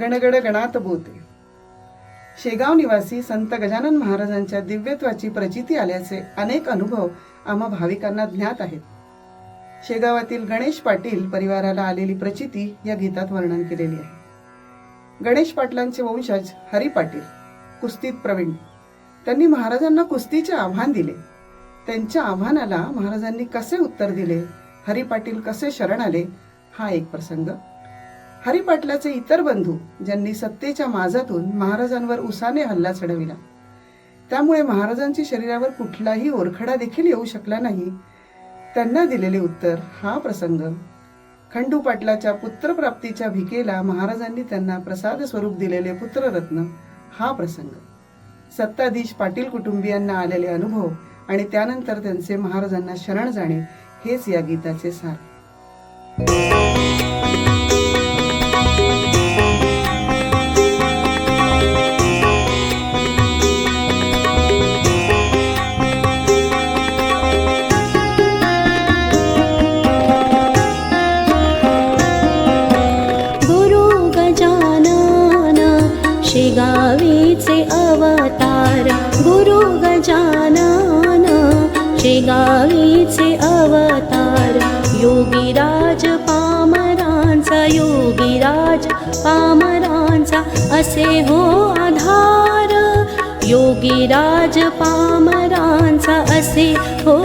गणगड गणात बोते शेगाव निवासी संत गजानन महाराजांच्या दिव्यत्वाची प्रचिती आल्याचे अनेक अनुभव आम्हा भाविकांना ज्ञात आहेत. शेगावातील गणेश पाटील परिवाराला आलेली प्रचिती या गीतात वर्णन केलेली आहे. गणेश पाटलांचे वंशज हरी पाटील कुस्तीत प्रवीण. त्यांनी महाराजांना कुस्तीचे आव्हान दिले. त्यांच्या आव्हानाला महाराजांनी कसे उत्तर दिले? हरी पाटील कसे शरण आले? हा एक प्रसंग. हरिपाटलाचे इतर बंधू ज्यांनी सत्तेच्या माजातून महाराजांवर उसाने हल्ला चढविला. त्यामुळे महाराजांच्या शरीरावर कुठलाही ओरखडा देखील येऊ शकला नाही. त्यांना दिलेले उत्तर हा प्रसंग. खंडू पाटलाच्या पुत्रप्राप्तीच्या भिकेला महाराजांनी त्यांना प्रसाद स्वरूप दिलेले पुत्ररत्न हा प्रसंग. सत्ताधीश पाटील कुटुंबियांना आलेले अनुभव आणि त्यानंतर त्यांचे महाराजांना शरण जाणे हेच या गीताचे सार. गजानन शेगावीचे अवतार. योगीराज पामरांचा योगीराज पामरांचा असे हो आधार. योगीराज पामरांचा असे हो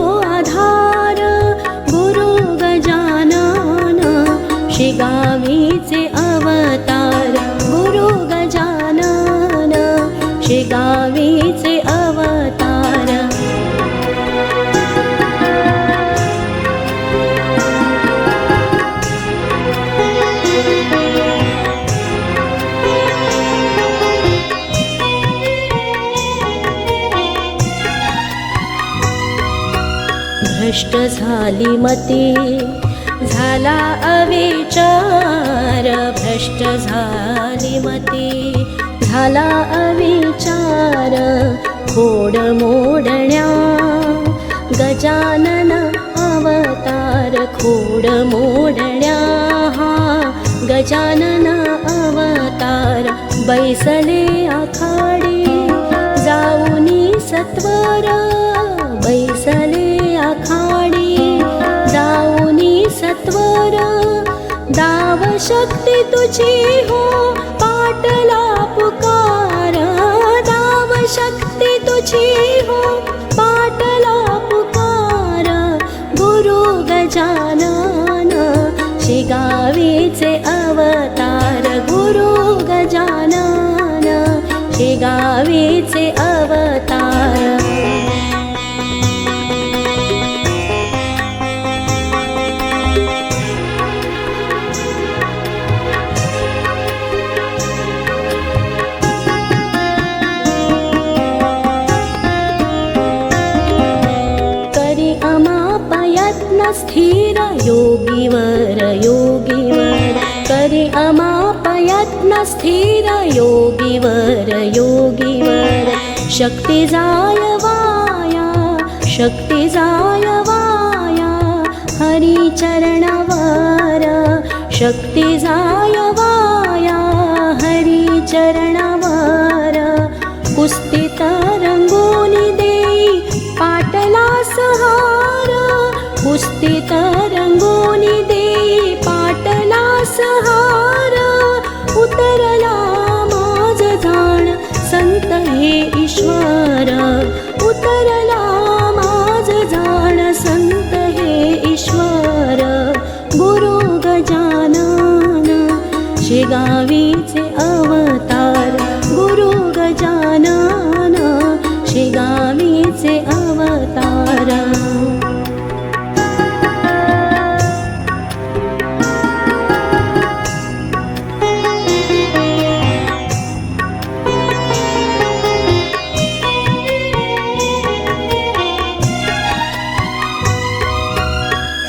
भ्रष्ट झाली मती. झाला अविचार भ्रष्ट झाली मती. झाला अविचार खोड मोडण्या. गजानन अवतार खोड मोडण्या. हा गजानन अवतार बैसले आखा. तुझी हो पाटला पुकार दाव शक्ती तुझी हो पाटला पुकार गुरु गजानन शिगावीचे स्थिर योगीवर योगीवर करी अमापयत्न स्थिर योगीवर योगीवर शक्ती जाय वाया शक्ती जाय वाया हरी चरणावर शक्ती जाय वाया हरी कुस्ती शेगावीचे अवतार।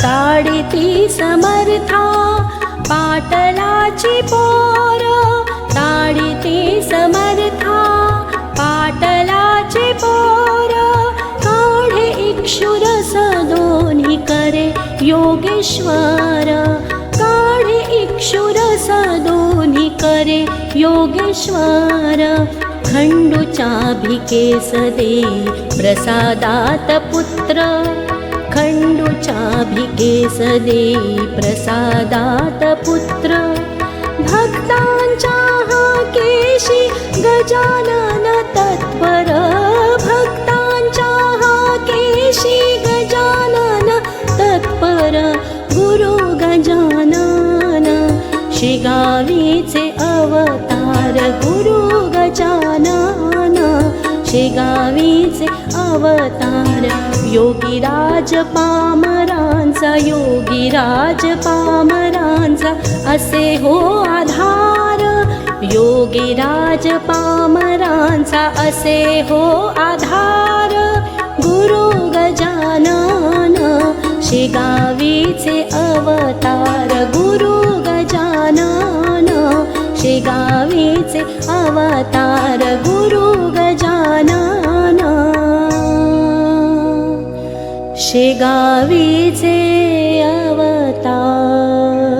ताडीती समर्था पाटलाची पो काढे इक्षुरस दोन्ही करे योगेश्वर। खण्डुचाभिकेश दे प्रसादात पुत्र। खण्डुचाभिकेश दे प्रसादात पुत्र। भक्तांच्या हा केशी गजानन तत्पर शिगावीचे अवतार. योगीराज पामरांचा योगीराज पामरांचा असे हो आधार. योगीराज पामरांचा असे हो आधार. गुरु गजानन शिगावीचे अवतार. गुरु गजानन शिगावीचे अवतार. शेगावीचे अवतार.